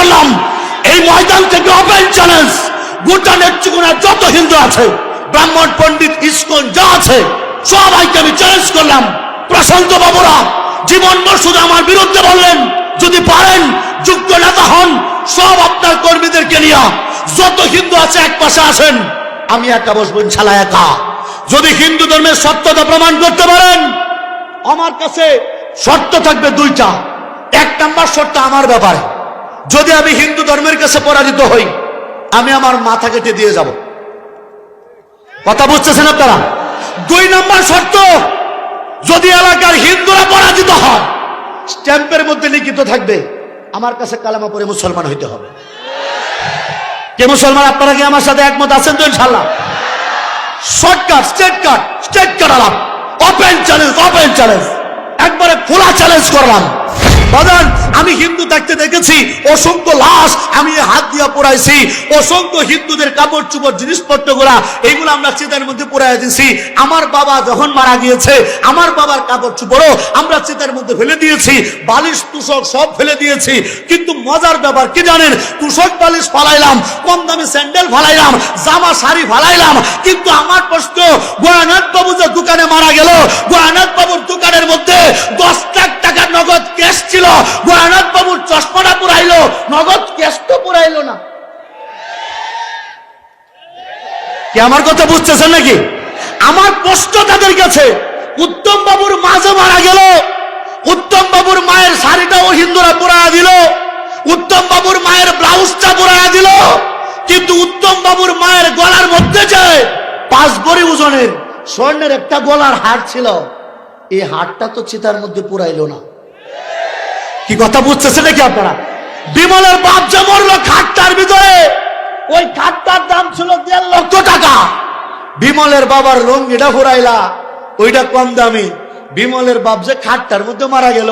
করলাম। এই ময়দান থেকে ওপেন চ্যালেঞ্জ গোটা নেত্রকোনার যত হিন্দু আছে, ব্রাহ্মণ, পণ্ডিত, ইস্কন, যা আছে, সবাইকে আমি চ্যালেঞ্জ করলাম। প্রশান্ত বাবুরা, জীবন শুধু আমার বিরুদ্ধে বললেন, যদি পারেন যোগ্য নেতা হন, সব আপনার কর্মীদেরকে নিয়ে। যত হিন্দু আছে, এক পাশে আসেন। আমি একা বসবো ইনশাল্লাহ একা। যদি হিন্দু ধর্মের সত্যতা প্রমাণ করতে পারেন, আমার কাছে শর্ত থাকবে দুইটা। এক নাম্বার শর্ত আমার ব্যাপারে। যদি আমি হিন্দু ধর্মের কাছে পরাজিত হই, আমি আমার মাথা কেটে দিয়ে যাব। কথা বুঝতেছেন আপনারা? দুই নম্বর শর্ত, যদি এলাকার হিন্দুরা পরাজিত হয়, স্ট্যাম্পের মধ্যে লিখিত থাকবে, আমার কাছে কালামা পরে মুসলমান হইতে হবে। কে মুসলমান, আপনারা কি আমার সাথে একমত আছেন তো ইনশাল্লাহ shortcut state cut straight cut আলাপ। ওপেন চ্যালেঞ্জ ওপেন চ্যালেঞ্জ একবারে খোলা চ্যালেঞ্জ করলাম। বাজান, আমি হিন্দু থাকতে দেখেছি, অসংখ্য লাশ আমি হাত দিয়া পোড়াইছি, অসংখ্য হিন্দুদের কাপড় চুপড়, জিনিসপত্রগুলা এইগুলো আমরা চিতার মধ্যে পোড়াই দিছি আমার বাবা যখন মারা গিয়েছে, আমার বাবার কাপড় চুপড়ও আমরা চিতার মধ্যে ফেলে দিয়েছি, বালিশ, তুষক সব ফেলে দিয়েছি। কিন্তু মজার ব্যাপার, কি জানেন? তুষক বালিশ ফালাইলাম, কম দামে স্যান্ডেল ফালাইলাম, জামা শাড়ি ফালাইলাম, কিন্তু আমার প্রশ্ন গোয়ানাথ বাবু যে দোকানে মারা গেল গোয়ানাথ বাবুর দোকানের মধ্যে দশ লাখ টাকার নগদ ক্যাশ ছিল গোয়ানাথ বাবুর চশমাটা পুরাইলো নগদ ক্যাশ তো পুরাইলো না। কি আমার কথা বুঝতেছেন নাকি? আমার প্রশ্ন তাদের কাছে উত্তম বাবুর মাঝে মারা গেল উত্তম বাবুর মায়ের শাড়িটাও হিন্দুরা পুরায়া দিল উত্তম বাবুর মায়ের ব্লাউজটা পুরায়া দিল কিন্তু উত্তম বাবুর মায়ের গলার মধ্যে যে পাঁচ বড়ি ওজনের স্বর্ণের একটা গলার হার ছিল এই হারটা তো চিতার মধ্যে পুরাইলো না। কি কথা বুঝতেছে নাকি আপনারা? বিমলের বাপ যে মরলো খাটটার ভিতরে, ওই খাটটার দাম ছিল দেড় লক্ষ টাকা। বিমলের বাবার লুঙ্গিটা ফুরাইলা ওইটা কম দামি। বিমলের বাপ যে খাটটার মধ্যে মারা গেল,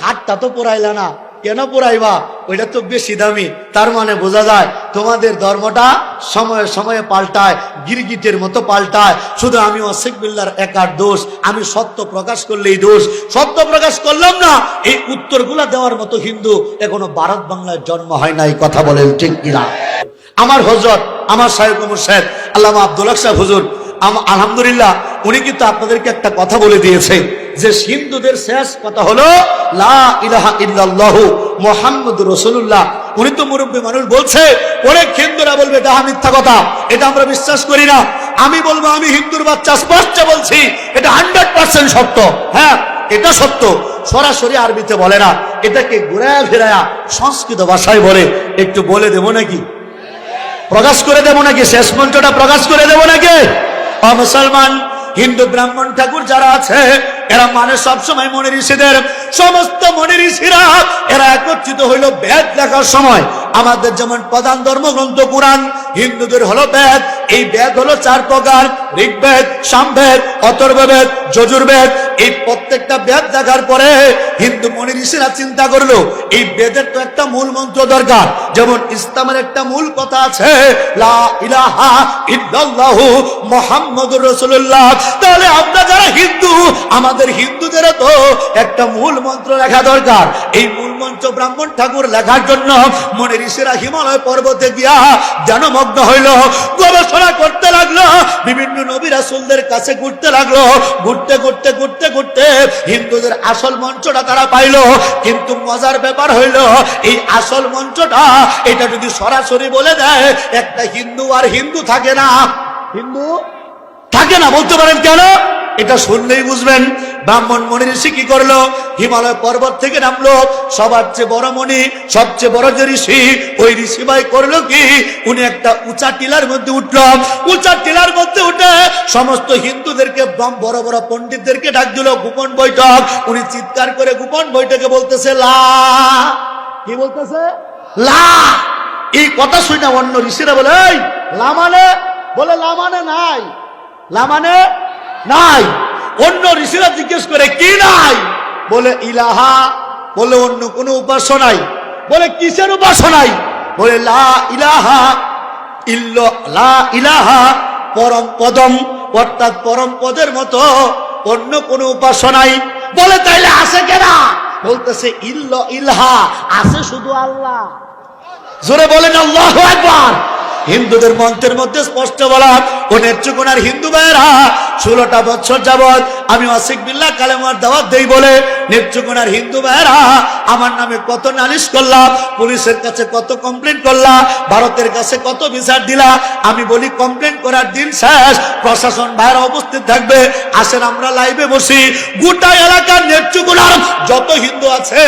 খাটটা তো পুরাইলা না। কেন পুরাইবা? ওইটা তো বেশি দামি। তার মানে বোঝা যায় তোমাদের ধর্মটা সময়ে সময়ে পাল্টায়, গিরগিটের মতো পাল্টায়। শুধু আমি অশেখ বিল্লার একার দোষ, আমি সত্য প্রকাশ করলেই দোষ। সত্য প্রকাশ করলাম না, এই উত্তরগুলা দেওয়ার মতো হিন্দু এখনও ভারত বাংলায় জন্ম হয় নাই, কথা বলেন ঠিক কিনা? আমার হজরত, আমার সাহেব সাহেব আল্লাহ আব্দুল সাহেব হুজুর আলহামদুলিল্লাহ উনি কিন্তু আপনাদেরকে একটা কথা বলে দিয়েছে যে হিন্দুদের শেষ কথা হলো, লা ইলাহা ইল্লাল্লাহ মোহাম্মদ রসুল্লাহ উনি তো মুরব্বী মানুষ বলছে, অনেক হিন্দুরা বলবে তাহা মিথ্যা কথা, এটা আমরা বিশ্বাস করি না। আমি বলব, আমি হিন্দুর বাচ্চা, স্পষ্ট বলছি, এটা হান্ড্রেড পার্সেন্ট সত্য। হ্যাঁ এটা সত্য। সরাসরি আরবিতে বলে না, এটাকে ঘুরায়া ফেরায়া সংস্কৃত ভাষায় বলে। একটু বলে দেবো নাকি? প্রকাশ করে দেবো নাকি? শেষ মন্ত্রটা প্রকাশ করে দেবো নাকি? অ, মুসলমান হিন্দু ব্রাহ্মণ ঠাকুর যারা আছে, এরা মানে সবসময় মনে ঋষিদের। সমস্ত মনে ঋষিরা, এরা একত্রিত হইল বেদ দেখার সময়। আমাদের যেমন প্রধান ধর্মগ্রন্থ পুরাণ হিন্দুদের হলো বেদ, এই বেদ হলো চার প্রকার, ঋগ্বেদ, সামবেদ, অথর্ববেদ, যজুর্বেদ। এই প্রত্যেকটা বেদ দেখার পরে হিন্দু মনি ঋষিরা চিন্তা করল, এই বেদের তো একটা মূল মন্ত্র দরকার। যেমন ইসলামের একটা মূল কথা আছে, লা ইলাহা ইল্লাল্লাহু মুহাম্মাদুর রাসূলুল্লাহ। তাহলে আমরা যারা হিন্দু, আমাদের হিন্দুদের তো একটা মূল মন্ত্র লেখা দরকার। এই মূল মন্ত্র ব্রাহ্মণ ঠাকুর লেখার জন্য মনে ঋষিরা হিমালয় পর্বতে গিয়া ধ্যানমগ্ন হইল গবেষণা করতে লাগল বিভিন্ন নবী রাসূলদের কাছে ঘুরতে লাগল ঘুরতে ঘুরতে ঘুরতে ঘুরতে হিন্দুদের আসল মঞ্চটা তারা পাইলো। কিন্তু মজার ব্যাপার হইল এই আসল মঞ্চটা এটা যদি সরাসরি বলে দেয় একটা হিন্দু আর হিন্দু থাকে না। হিন্দু? থাকে না বলতে পারেন কেন? এটা শুনলেই বুঝবেন। ব্রাহ্মণ মণি ঋষি কি করল? হিমালয় পর্বত থেকে নামলো। সবার চেয়ে বড় মণি, সবচেয়ে বড় যে ঋষি, ওই ঋষি ভাই করল কি? উনি একটা উঁচা টিলার মধ্যে উঠল। উঁচা টিলার মধ্যে উঠে সমস্ত হিন্দুদেরকে বড় বড় পণ্ডিতদেরকে ডাক দিল, গোপন বৈঠক। উনি চিৎকার করে গোপন বৈঠকে বলতেছে, লা কি বলতেছে? লা এই কথা শুনে অন্য ঋষিরা বলে, এই, লা মানে? বলে, লা মানে নাই। লা মানে নাই। অন্য ঋষিরা জিজ্ঞেস করে, কি নাই? বলে, ইলাহা। বলে, অন্য কোনো উপাসনাই বলে, কিসের উপাসনাই বলে, লা ইলাহা ইল্ল, লা ইলাহা পরম পদম। অর্থাৎ পরম পদের মতো অন্য কোনো উপাসনাই বলে, তাইলে আছে কেনা বলতেছে, ইল্ল, ইলহা। আছে শুধু আল্লাহ। জোরে বলেন, আল্লাহ একবার হিন্দুদের মন্ত্রের মধ্যে স্পষ্ট বলা ও নেত্রকোনার হিন্দু ভাইয়েরা, ষোলোটা বছর যাবৎ আমি অসিক বিল্লাহ কালেমার দাওয়াত দেই বলে নেত্রকোনার হিন্দু ভাইয়েরা, আমার নামে কত নালিশ করলাম পুলিশের কাছে কত কমপ্লেন করলাম ভারতের কাছে কত বিচার দিলা, আমি বলি কমপ্লেন করার দিন শেষ, প্রশাসন ভাইয়েরা উপস্থিত থাকবে, আসেন আমরা লাইভে বসি, গোটা এলাকার নেত্রকোনার যত হিন্দু আছে,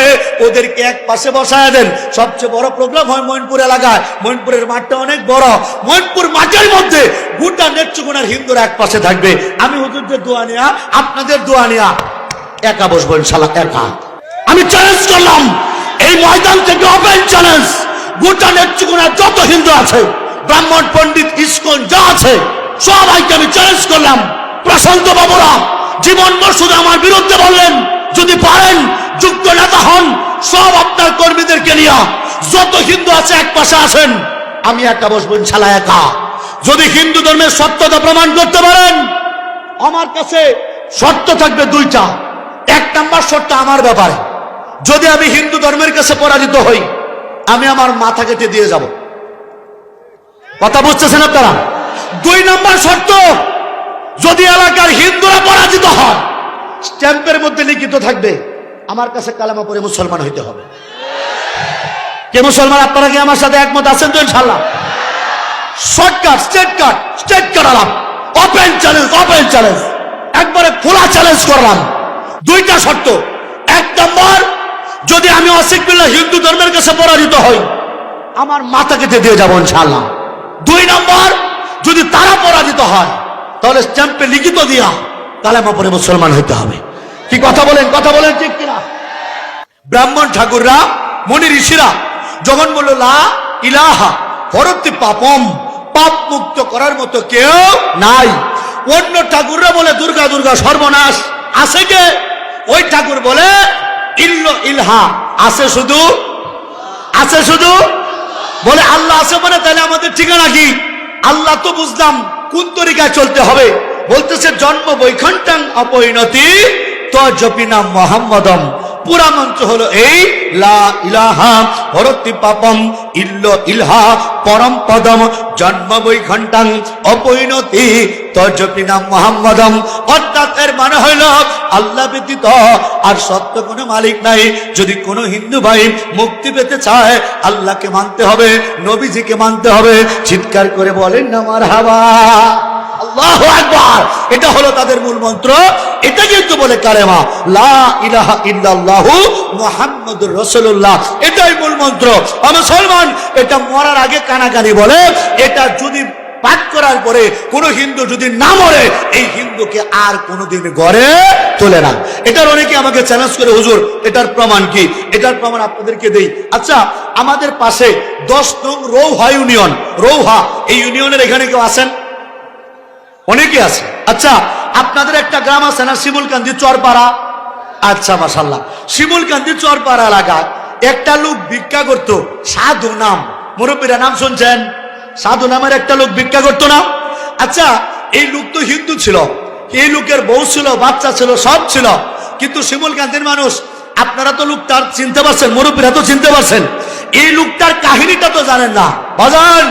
ওদেরকে এক পাশে বসায় দেন। সবচেয়ে বড় প্রোগ্রাম হয় মৈনপুর এলাকায় মৈনপুরের মাঠটা অনেক বড়। মৈনপুর মাঠের মধ্যে গোটা নেত্রকোনার হিন্দুরা এক পাশে থাকবে। আমি হুজুরদের দোয়া নিয়া, আপনাদের দোয়া নিয়া। একা বসবো ইনশাল্লাহ, একা। আমি চ্যালেঞ্জ করলাম, এই ময়দান থেকে ওপেন চ্যালেঞ্জ গোটা নেত্রকোনার যত হিন্দু আছে, ব্রাহ্মণ, পণ্ডিত, ইস্কন, যা আছে, সবাইকে আমি চ্যালেঞ্জ করলাম। প্রশান্ত বাবুরা, জীবন শুধু আমার বিরুদ্ধে বললেন, যদি পারেন, যুক্ত নেতা হন, সব আপনার কর্মীদেরকে নিয়ে। যত হিন্দু আছে এক পাশে আসেন। আমি একা বসবো ইনশাল্লাহ একা। যদি হিন্দু ধর্মের সত্যতা প্রমাণ করতে পারেন, আমার কাছে শর্ত থাকবে দুইটা। এক নাম্বার শর্ত আমার ব্যাপারে। যদি আমি হিন্দু ধর্মের কাছে পরাজিত হই, আমি আমার মাথা কেটে দিয়ে যাব। কথা বুঝতেছেন আপনারা? দুই নাম্বার শর্ত, যদি এলাকার হিন্দুরা পরাজিত হয়, স্ট্যাম্পের মধ্যে লিখিত থাকবে, আমার কাছে কালামা পরে মুসলমান হইতে হবে। কে মুসলমান, আপনারা কি আমার সাথে একমত আছেন তো ইনশাল্লাহ শর্টকাট স্ট্রেট কাট স্ট্রেট কাটালাম ওপেন চ্যালেঞ্জ ওপেন চ্যালেঞ্জ একবারে খোলা চ্যালেঞ্জ করলাম। দুইটা শর্ত। এক নম্বর, যদি আমি অসিক বিল্লাহ হিন্দু ধর্মের কাছে পরাজিত হই, আমার মাথা কেটে দিয়ে যাব ইনশাল্লাহ দুই নম্বর, যদি তারা পরাজিত হয়, তাহলে স্ট্যাম্পে লিখিত দিয়া তাহলে আমার পরে মুসলমান হইতে হবে। কি কথা বলেন? কথা বলেন ঠিক কিনা? ব্রাহ্মণ ঠাকুররা, মনি ঋষিরা যখন বলল, লা ইলাহা হরতি পাপম, পাপ মুক্ত করার মতো কেউ নাই। অন্য ঠাকুররা বলে, দুর্গা দুর্গা, সর্বনাশ। আছে কে? ওই ঠাকুর বলে, ইল্ল ইলহা। আছে শুধু? আছে শুধু? বলে, আল্লাহ আছে মানে তাহলে আমাদের ঠিকানা কি? আল্লাহ তো বুঝলাম, কোন তরিকায় চলতে হবে? বলতেছে, জন্ম বৈখণ্টাং অপরিণতি তো জপিনা মোহাম্মদম। পুরা মন্ত্র হলো এই লা ইলাহা হরতি পাপম, ইল্ল ইলহা, পরম পদম জন্ম বৈখণ্টাং অপরিণতি তর্জপিনা মোহাম্মদম। অর্থাৎ এর মানে হইল আল্লাহ ব্যতীত আর সত্য কোনো মালিক নাই। যদি কোনো হিন্দু ভাই মুক্তি পেতে চায়, আল্লাহকে মানতে হবে, নবীজিকে মানতে হবে। চিৎকার করে বলেন না আমার হাওয়া আল্লাহ আকবার। এটা হলো তাদের মূল মন্ত্র। এটা কিন্তু বলে কালেমা, লা ইলাহা এটাই মূল মন্ত্র। মুসলমান, এটা মরার আগে কানাকানি বলে, এটা যদি পাঠ করার পরে কোন হিন্দু যদি না মরে, এই হিন্দুকে আর কোনোদিন গড়ে তোলে না। এটার অনেকে আমাকে চ্যালেঞ্জ করে, হুজুর, এটার প্রমাণ কি? এটার প্রমাণ আপনাদেরকে দেই। আচ্ছা আমাদের পাশে দশ নং রৌহা ইউনিয়ন, রৌহা, এই ইউনিয়নের এখানে কেউ আছেন? অনেকে আছে। আচ্ছা আপনাদের একটা গ্রাম আছে না, শিমুলকান্দি চরপাড়া? আচ্ছা মাসাল্লাহ শিমুলকান্দি চরপাড়া এলাকায় একটা লোক ভিক্ষা করত, সাধু নাম। মুরব্বীরা নাম শুনছেন? সাধু নামের একটা লোক ভিক্ষা করতো না? আচ্ছা এই লোক তো হিন্দু ছিল। এই লোকের বউ ছিল, বাচ্চা ছিল, সব ছিল। কিন্তু শিমুলকান্দির মানুষ, আপনারা তো লোকটার চিনতে পারছেন, মুরব্বীরা তো চিনতে পারছেন। এই লোকটার কাহিনীটা তো জানেন না। বাজান,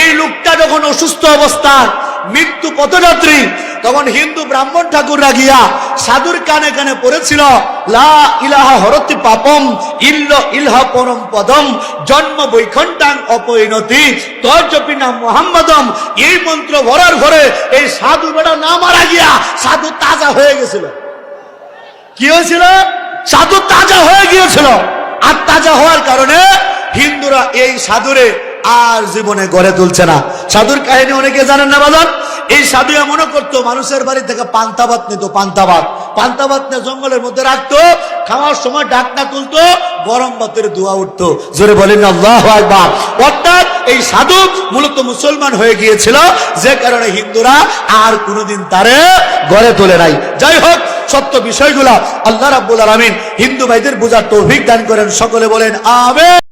এই লোকটা যখন অসুস্থ অবস্থায় মৃত্যু পথযাত্রী তখন হিন্দু ব্রাহ্মণ ঠাকুররা গিয়া সাধুর কানে কানে পড়েছিল, লা ইলাহা হরতি পাপম, ইল্ল ইলহা পরম পদম, জন্ম বৈখণ্ডাং অপরিণতি তর্জপি নাম মোহাম্মদম, এই মন্ত্র ভরার ঘরে এই সাধু বেটা না মারা গিয়া সাধু তাজা হয়ে গেছিল। কি হয়েছিল? সাধু তাজা হয়ে গিয়েছিল। আর তাজা হওয়ার কারণে হিন্দুরা এই সাধুরে আর জীবনে গড়ে তুলছে না। সাধুর কাহিনী অনেকে জানেন না বাজান? এই সাধু এমনও করতো, মানুষের বাড়ি থেকে পান্তাবাত নিত পান্তাবাত পান্তাবাত নিয়ে জঙ্গলের মধ্যে রাখতো, খাওয়ার সময় ডাকনা তুলতো, গরম ভাতের দোয়া উঠতো। জোরে বলেন আল্লাহ আকবার। অর্থাৎ এই সাধু মূলত মুসলমান হয়ে গিয়েছিল, যে কারণে হিন্দুরা আর কোনোদিন তারে গড়ে তোলে নাই। যাই হোক, সত্য বিষয়গুলা আল্লাহ রাব্বুল আলামিন হিন্দু ভাইদের বোঝার তৌফিক দান করেন। সকলে বলেন, আমেন।